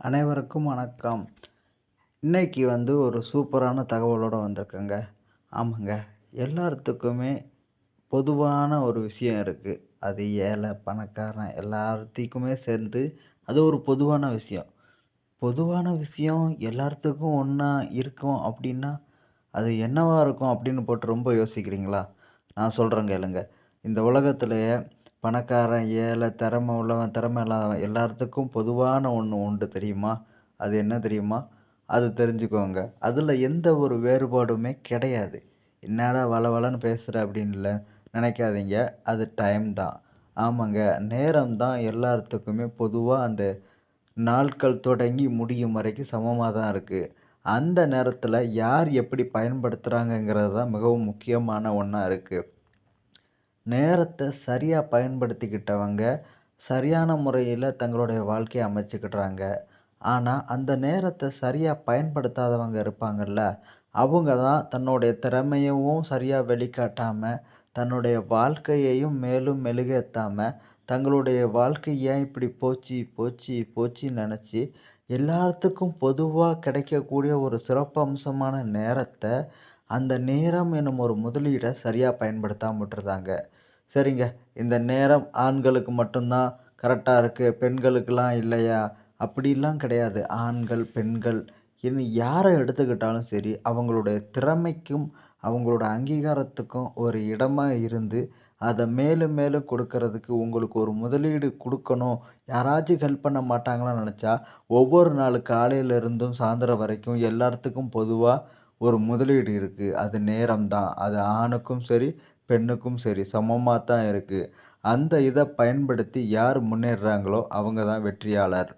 அனைவருக்கும் வணக்கம். இன்னைக்கு வந்து ஒரு சூப்பரான தகவலோடு வந்திருக்கேங்க. ஆமாங்க. எல்லாத்துக்குமே பொதுவான ஒரு விஷயம் இருக்குது அது ஏழை பணக்காரன் எல்லாத்துக்குமே சேர்ந்து அது ஒரு பொதுவான விஷயம். பொதுவான விஷயம் எல்லாத்துக்கும் ஒன்றா இருக்கும் அப்படின்னா அது என்னவாக இருக்கும் அப்படின்னு போட்டு ரொம்ப யோசிக்கிறீங்களா? நான் சொல்கிறேன் கேளுங்க. இந்த உலகத்துலேயே பணக்காரன் ஏழை திறமை உள்ளவன் திறமை இல்லாதவன் எல்லாத்துக்கும் பொதுவான ஒன்று உண்டு தெரியுமா? அது என்ன தெரியுமா? அது தெரிஞ்சுக்கோங்க. அதில் எந்த ஒரு வேறுபாடுமே கிடையாது. என்னடா வளவலன்னு பேசுகிற அப்படின்ல நினைக்காதீங்க. அது டைம் தான். ஆமாங்க. நேரம் தான் எல்லாத்துக்குமே பொதுவாக அந்த நாட்கள் தொடங்கி முடியும் வரைக்கும் சமமாக தான் இருக்குது அந்த நேரத்தில் யார் எப்படி பயன்படுத்துகிறாங்கங்கிறது தான் மிகவும் முக்கியமான ஒன்றா இருக்குது நேரத்தை சரியாக பயன்படுத்திக்கிட்டவங்க சரியான முறையில் தங்களுடைய வாழ்க்கையை அமைச்சிக்கிடுறாங்க. ஆனால் அந்த நேரத்தை சரியாக பயன்படுத்தாதவங்க இருப்பாங்கள்ல அவங்க தான் தன்னுடைய திறமையவும் சரியாக வெளிக்காட்டாமல் தன்னுடைய வாழ்க்கையையும் மேலும் மெழுகேற்றாமல் தங்களுடைய வாழ்க்கை ஏன் இப்படி போச்சு போச்சு போச்சுன்னு நினச்சி எல்லாத்துக்கும் பொதுவாக கிடைக்கக்கூடிய ஒரு சிறப்பம்சமான நேரத்தை அந்த நேரம் எனும் ஒரு முதலீடை சரியாக பயன்படுத்தாமல் விட்டுருந்தாங்க சரிங்க இந்த நேரம் ஆண்களுக்கு மட்டும்தான் கரெக்டாக இருக்குது பெண்களுக்கெலாம் இல்லையா? அப்படிலாம் கிடையாது. ஆண்கள் பெண்கள் இனி யாரை எடுத்துக்கிட்டாலும் சரி அவங்களுடைய திறமைக்கும் அவங்களோட அங்கீகாரத்துக்கும் ஒரு இடமாக இருந்து அதை மேலும் மேலும் கொடுக்கறதுக்கு உங்களுக்கு ஒரு முதலீடு கொடுக்கணும். யாராச்சும் ஹெல்ப் பண்ண மாட்டாங்களான்னு நினச்சா ஒவ்வொரு நாள் காலையிலேருந்தும் சாயந்தரம் வரைக்கும் எல்லாத்துக்கும் பொதுவாக ஒரு முதலீடு இருக்குது அது நேரம் தான். அது ஆணுக்கும் சரி பெண்ணுக்கும் சரி சமமாக தான் இருக்குது அந்த இதை பயன்படுத்தி யார் முன்னேறுறாங்களோ அவங்க தான் வெற்றியாளர்.